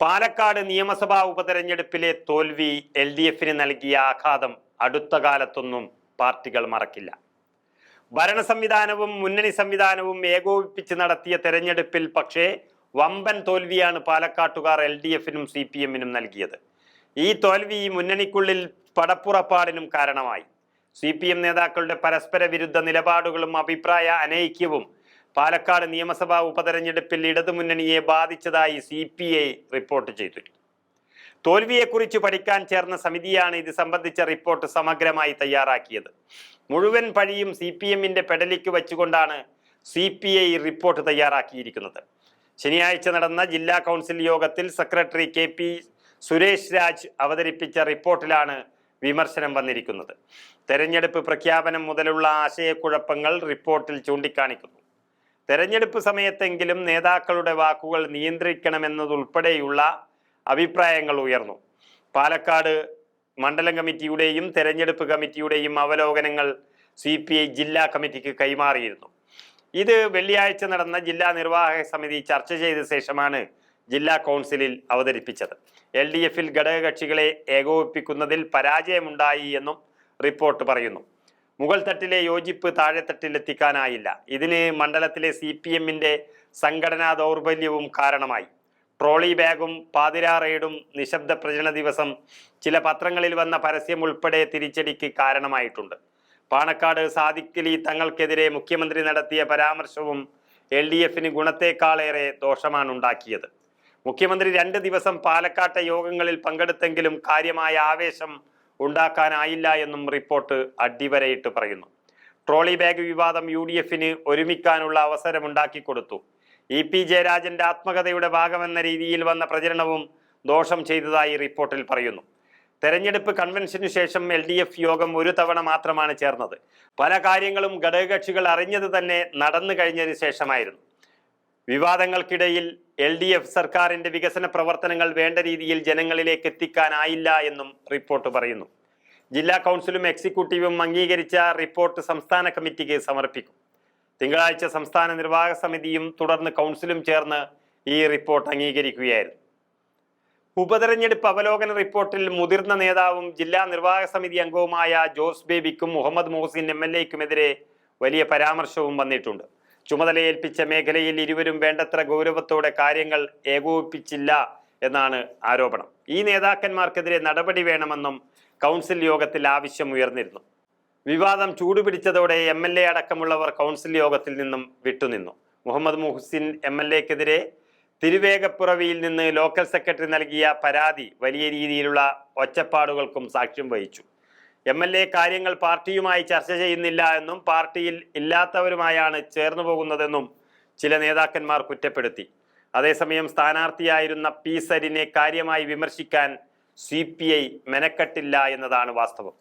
പാലക്കാട് നിയമസഭാ ഉപതെരഞ്ഞെടുപ്പിലെ തോൽവി L D എഫിന് നൽകിയ ആഘാതം അടുത്ത കാലത്തൊന്നും പാർട്ടികൾ മറക്കില്ല. ഭരണ സംവിധാനവും മുന്നണി സംവിധാനവും ഏകോപിപ്പിച്ച് നടത്തിയ തെരഞ്ഞെടുപ്പിൽ പക്ഷേ വമ്പൻ തോൽവിയാണ് പാലക്കാട്ടുകാർ എൽ ഡി എഫിനും സി പി എമ്മിനും നൽകിയത്. ഈ തോൽവി മുന്നണിക്കുള്ളിൽ പടപ്പുറപ്പാടിനും കാരണമായി. സി പി എം നേതാക്കളുടെ പരസ്പര വിരുദ്ധ നിലപാടുകളും അഭിപ്രായ അനൈക്യവും പാലക്കാട് നിയമസഭാ ഉപതെരഞ്ഞെടുപ്പിൽ ഇടതുമുന്നണിയെ ബാധിച്ചതായി സി പി ഐ റിപ്പോർട്ട് ചെയ്തു. തോൽവിയെക്കുറിച്ച് പഠിക്കാൻ ചേർന്ന സമിതിയാണ് ഇത് സംബന്ധിച്ച റിപ്പോർട്ട് സമഗ്രമായി തയ്യാറാക്കിയത്. മുഴുവൻ പഴിയും സി പി എമ്മിന്റെ പെടലിക്ക് വച്ചുകൊണ്ടാണ് സി പി ഐ റിപ്പോർട്ട് തയ്യാറാക്കിയിരിക്കുന്നത്. ശനിയാഴ്ച നടന്ന ജില്ലാ കൗൺസിൽ യോഗത്തിൽ secretary K P Suresh Raj അവതരിപ്പിച്ച റിപ്പോർട്ടിലാണ് വിമർശനം വന്നിരിക്കുന്നത്. തെരഞ്ഞെടുപ്പ് പ്രഖ്യാപനം മുതലുള്ള ആശയക്കുഴപ്പങ്ങൾ റിപ്പോർട്ടിൽ ചൂണ്ടിക്കാണിക്കുന്നു. തെരഞ്ഞെടുപ്പ് സമയത്തെങ്കിലും നേതാക്കളുടെ വാക്കുകൾ നിയന്ത്രിക്കണമെന്നതുൾപ്പെടെയുള്ള അഭിപ്രായങ്ങൾ ഉയർന്നു. പാലക്കാട് മണ്ഡലം കമ്മിറ്റിയുടെയും തെരഞ്ഞെടുപ്പ് കമ്മിറ്റിയുടെയും അവലോകനങ്ങൾ സി പി ഐ ജില്ലാ കമ്മിറ്റിക്ക് കൈമാറിയിരുന്നു. ഇത് വെള്ളിയാഴ്ച നടന്ന ജില്ലാ നിർവാഹക സമിതി ചർച്ച ചെയ്ത ശേഷമാണ് ജില്ലാ കൗൺസിലിൽ അവതരിപ്പിച്ചത്. എൽ ഡി എഫിൽ ഘടകകക്ഷികളെ ഏകോപിപ്പിക്കുന്നതിൽ പരാജയമുണ്ടായി എന്നും റിപ്പോർട്ട് പറയുന്നു. മുകൾ തട്ടിലെ യോജിപ്പ് താഴെത്തട്ടിലെത്തിക്കാനായില്ല. ഇതിന് മണ്ഡലത്തിലെ സി പി എമ്മിന്റെ സംഘടനാ ദൗർബല്യവും കാരണമായി. ട്രോളി ബാഗും പാതിരാ റെയ്ഡും നിശബ്ദ പ്രചരണ ദിവസം ചില പത്രങ്ങളിൽ വന്ന പരസ്യം ഉൾപ്പെടെ തിരിച്ചടിക്ക് കാരണമായിട്ടുണ്ട്. പാണക്കാട് സാദിഖലി തങ്ങൾക്കെതിരെ മുഖ്യമന്ത്രി നടത്തിയ പരാമർശവും എൽ ഡി എഫിന് ഗുണത്തേക്കാളേറെ ദോഷമാണ് ഉണ്ടാക്കിയത് മുഖ്യമന്ത്രി രണ്ട് ദിവസം പാലക്കാട്ടെ യോഗങ്ങളിൽ പങ്കെടുത്തെങ്കിലും കാര്യമായ ആവേശം ഉണ്ടാക്കാനായില്ല എന്നും റിപ്പോർട്ട് അടിവരയിട്ട് പറയുന്നു. ട്രോളി ബാഗ് വിവാദം യു ഡി എഫിന് ഒരുമിക്കാനുള്ള അവസരമുണ്ടാക്കി കൊടുത്തു. ഇ പി ജയരാജന്റെ ആത്മകഥയുടെ ഭാഗമെന്ന രീതിയിൽ വന്ന പ്രചരണവും ദോഷം ചെയ്തതായി റിപ്പോർട്ടിൽ പറയുന്നു. തെരഞ്ഞെടുപ്പ് കൺവെൻഷനു ശേഷം എൽ ഡി എഫ് യോഗം ഒരു തവണ മാത്രമാണ് ചേർന്നത്. പല കാര്യങ്ങളും ഘടകകക്ഷികൾ അറിഞ്ഞത് തന്നെ നടന്നു കഴിഞ്ഞതിന് ശേഷമായിരുന്നു. വിവാദങ്ങൾക്കിടയിൽ എൽ ഡി എഫ് സർക്കാരിന്റെ വികസന പ്രവർത്തനങ്ങൾ വേണ്ട രീതിയിൽ ജനങ്ങളിലേക്ക് എത്തിക്കാനായില്ല എന്നും റിപ്പോർട്ട് പറയുന്നു. ജില്ലാ കൗൺസിലും എക്സിക്യൂട്ടീവും അംഗീകരിച്ച റിപ്പോർട്ട് സംസ്ഥാന കമ്മിറ്റിക്ക് സമർപ്പിക്കും. തിങ്കളാഴ്ച സംസ്ഥാന നിർവാഹക സമിതിയും തുടർന്ന് കൗൺസിലും ചേർന്ന് ഈ റിപ്പോർട്ട് അംഗീകരിക്കുകയായിരുന്നു. ഉപതെരഞ്ഞെടുപ്പ് അവലോകന റിപ്പോർട്ടിൽ മുതിർന്ന നേതാവും ജില്ലാ നിർവാഹക സമിതി അംഗവുമായ ജോസ് ബേബിക്കും മുഹമ്മദ് മുഹസിൻ എം എൽ വലിയ പരാമർശവും വന്നിട്ടുണ്ട്. ചുമതലയേൽപ്പിച്ച മേഖലയിൽ ഇരുവരും വേണ്ടത്ര ഗൗരവത്തോടെ കാര്യങ്ങൾ ഏകോപിപ്പിച്ചില്ല എന്നാണ് ആരോപണം. ഈ നേതാക്കന്മാർക്കെതിരെ നടപടി വേണമെന്നും കൗൺസിൽ യോഗത്തിൽ ആവശ്യം ഉയർന്നിരുന്നു. വിവാദം ചൂടുപിടിച്ചതോടെ എം എൽ എ അടക്കമുള്ളവർ കൗൺസിൽ യോഗത്തിൽ നിന്നും വിട്ടുനിന്നു. മുഹമ്മദ് മുഹസിൻ എം എൽ എക്കെതിരെ തിരുവേഗപ്പുറവിയിൽ നിന്ന് ലോക്കൽ സെക്രട്ടറി നൽകിയ പരാതി വലിയ രീതിയിലുള്ള ഒച്ചപ്പാടുകൾക്കും സാക്ഷ്യം വഹിച്ചു. എം എൽ എ കാര്യങ്ങൾ പാർട്ടിയുമായി ചർച്ച ചെയ്യുന്നില്ല എന്നും പാർട്ടിയിൽ ഇല്ലാത്തവരുമായാണ് ചേർന്നു പോകുന്നതെന്നും ചില നേതാക്കന്മാർ കുറ്റപ്പെടുത്തി. അതേസമയം സ്ഥാനാർത്ഥിയായിരുന്ന പി സരിനെ കാര്യമായി വിമർശിക്കാൻ സി മെനക്കെട്ടില്ല എന്നതാണ് വാസ്തവം.